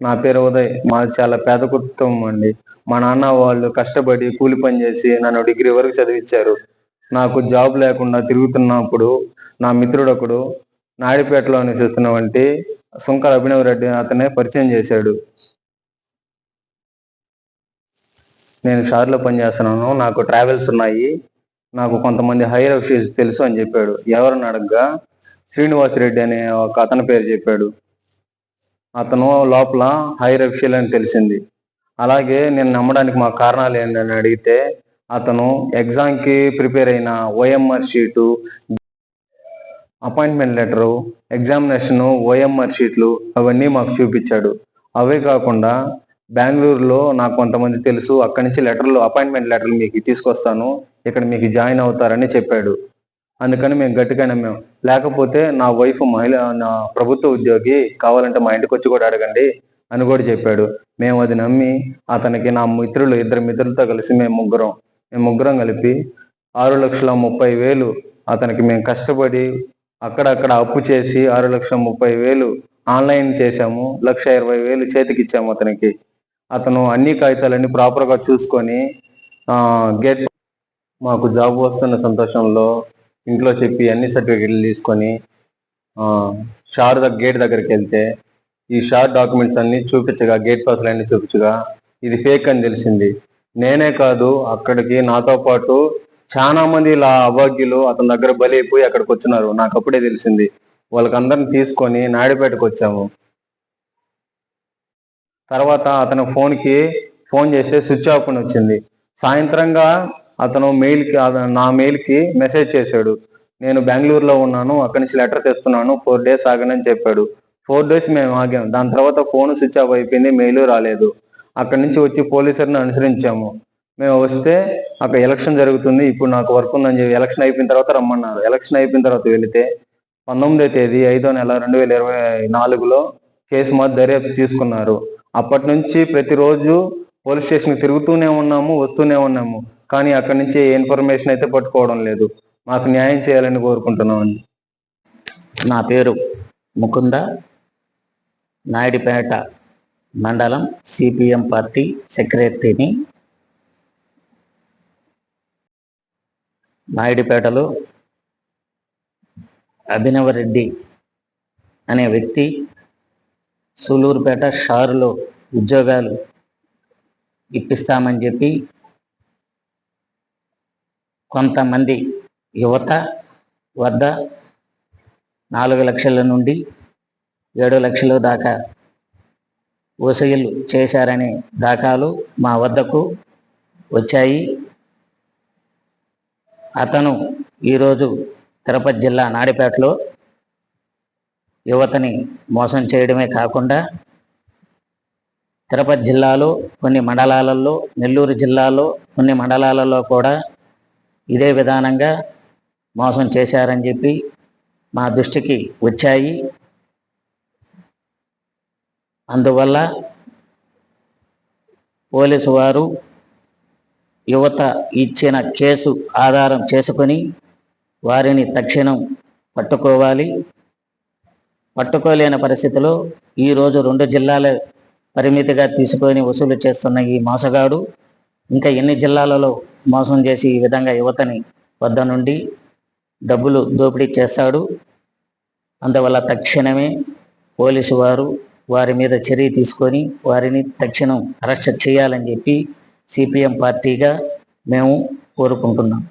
నా పేరు ఉదయ్. మాది చాలా పేద కుటుంబం అండి. మా నాన్న వాళ్ళు కష్టపడి కూలి పని చేసి నన్ను డిగ్రీ వరకు చదివించారు నాకు జాబ్ లేకుండా తిరుగుతున్నప్పుడు నా మిత్రుడు ఒకడు నాయుడుపేటలో నివసిస్తున్నవంటి సుంకర అభినవ్ రెడ్డి అతనే పరిచయం చేశాడు. నేను షార్లో పనిచేస్తున్నాను నాకు ట్రావెల్స్ ఉన్నాయి. నాకు కొంతమంది హైర్ ఆఫీసర్స్ తెలుసు అని చెప్పాడు. ఎవరిని అడగ్గా? శ్రీనివాస్ రెడ్డి అనే ఒక అతని పేరు చెప్పాడు. అతను లోపల హైర్ అఫీషియల్ అని తెలిసింది. అలాగే నేను నమ్మడానికి మా కారణాలు ఏంటని అడిగితే అతను ఎగ్జామ్కి ప్రిపేర్ అయిన OMR sheet appointment letter examination OMR షీట్లు అవన్నీ మాకు చూపించాడు. అవే కాకుండా బెంగళూరులో నాకు కొంతమంది తెలుసు అక్కడి నుంచి లెటర్లు అపాయింట్మెంట్ లెటర్లు మీకు తీసుకొస్తాను ఇక్కడ మీకు జాయిన్ అవుతారని చెప్పాడు. అందుకని మేము గట్టిగా నమ్మాం లేకపోతే నా వైఫ్ మహిళ నా ప్రభుత్వ ఉద్యోగి కావాలంటే మా ఇంటికి వచ్చి కూడా అడగండి అని కూడా చెప్పాడు. మేము అది నమ్మి అతనికి నా మిత్రులు ఇద్దరు మిత్రులతో కలిసి మేము ముగ్గురం మేము ముగ్గురం కలిపి ఆరు లక్షల ముప్పై వేలు అతనికి మేము కష్టపడి అక్కడక్కడ అప్పు చేసి ఆరు లక్షల ముప్పై వేలు ఆన్లైన్ చేశాము. లక్ష ఇరవై వేలు చేతికి ఇచ్చాము అతనికి. అతను అన్ని కాగితాలన్నీ ప్రాపర్గా చూసుకొని గెట్ గేట్ మాకు జాబ్ వస్తున్న సంతోషంలో ఇంట్లో చెప్పి అన్ని సర్టిఫికెట్లు తీసుకొని షార్ గేట్ దగ్గరికి వెళ్తే ఈ షార్ డాక్యుమెంట్స్ అన్ని చూపించగా గేట్ పాస్లు అన్ని చూపించగా ఇది ఫేక్ అని తెలిసింది. నేనే కాదు అక్కడికి నాతో పాటు చాలా మంది ఇలా అభాగ్యులు అతని దగ్గర బలి అయిపోయి అక్కడికి వచ్చినారు. నాకు అప్పుడే తెలిసింది. వాళ్ళకందరిని తీసుకొని నాయుడుపేటకు వచ్చాము. తర్వాత అతను ఫోన్కి ఫోన్ చేస్తే స్విచ్ ఆఫ్ అని వచ్చింది. సాయంత్రంగా అతను మెయిల్కి నా మెయిల్కి మెసేజ్ చేశాడు. నేను బెంగళూరులో ఉన్నాను అక్కడి నుంచి లెటర్ తెస్తున్నాను ఫోర్ డేస్ ఆగనని చెప్పాడు. ఫోర్ డేస్ మేము ఆగాం. దాని తర్వాత ఫోన్ స్విచ్ ఆఫ్ అయిపోయింది మెయిల్ రాలేదు. అక్కడి నుంచి వచ్చి పోలీసులను అనుసరించాము. మేము వస్తే అక్కడ ఎలక్షన్ జరుగుతుంది ఇప్పుడు నాకు వర్క్ ఉందని చెప్పి ఎలక్షన్ అయిపోయిన తర్వాత రమ్మన్నారు. ఎలక్షన్ అయిపోయిన తర్వాత వెళితే పంతొమ్మిదో తేదీ ఐదో నెల రెండు వేల ఇరవై నాలుగులో కేసు మాది దర్యాప్తు తీసుకున్నారు. అప్పటి నుంచి ప్రతిరోజు పోలీస్ స్టేషన్కి తిరుగుతూనే ఉన్నాము వస్తూనే ఉన్నాము. కానీ అక్కడి నుంచి ఏ ఇన్ఫర్మేషన్ అయితే పట్టుకోవడం లేదు. మాకు న్యాయం చేయాలని కోరుకుంటున్నాం నా పేరు ముకుంద నాయుడుపేట మండలం సిపిఎం పార్టీ సెక్రటరీని. నాయుడుపేటలో అభినవరెడ్డి అనే వ్యక్తి సూలూరుపేట షారులో ఉద్యోగాలు ఇప్పిస్తామని చెప్పి కొంతమంది యువత వద్ద నాలుగు లక్షల నుండి ఏడు లక్షల దాకా వసూలు చేశారనే దాఖాలు మా వద్దకు వచ్చాయి. అతను ఈరోజు తిరుపతి జిల్లా నాడిపేటలో యువతని మోసం చేయడమే కాకుండా తిరుపతి జిల్లాలో కొన్ని మండలాలలో నెల్లూరు జిల్లాలో కొన్ని మండలాలలో కూడా ఇదే విధానంగా మోసం చేశారని చెప్పి మా దృష్టికి వచ్చాయి. అందువల్ల పోలీసు వారు యువత ఇచ్చిన కేసు ఆధారం చేసుకొని వారిని తక్షణం పట్టుకోవాలి. పట్టుకోలేని పరిస్థితిలో ఈరోజు రెండు జిల్లాల పరిమితిగా తీసుకొని వసూలు చేస్తున్న ఈ మోసగాడు ఇంకా ఎన్ని జిల్లాలలో మోసం చేసి ఈ విధంగా యువతని వద్ద నుండి డబ్బులు దోపిడీ చేస్తాడు. అందువల్ల తక్షణమే పోలీసు వారు వారి మీద చర్య తీసుకొని వారిని తక్షణం అరెస్ట్ చేయాలని చెప్పి సిపిఎం పార్టీగా మేము కోరుకుంటున్నాం.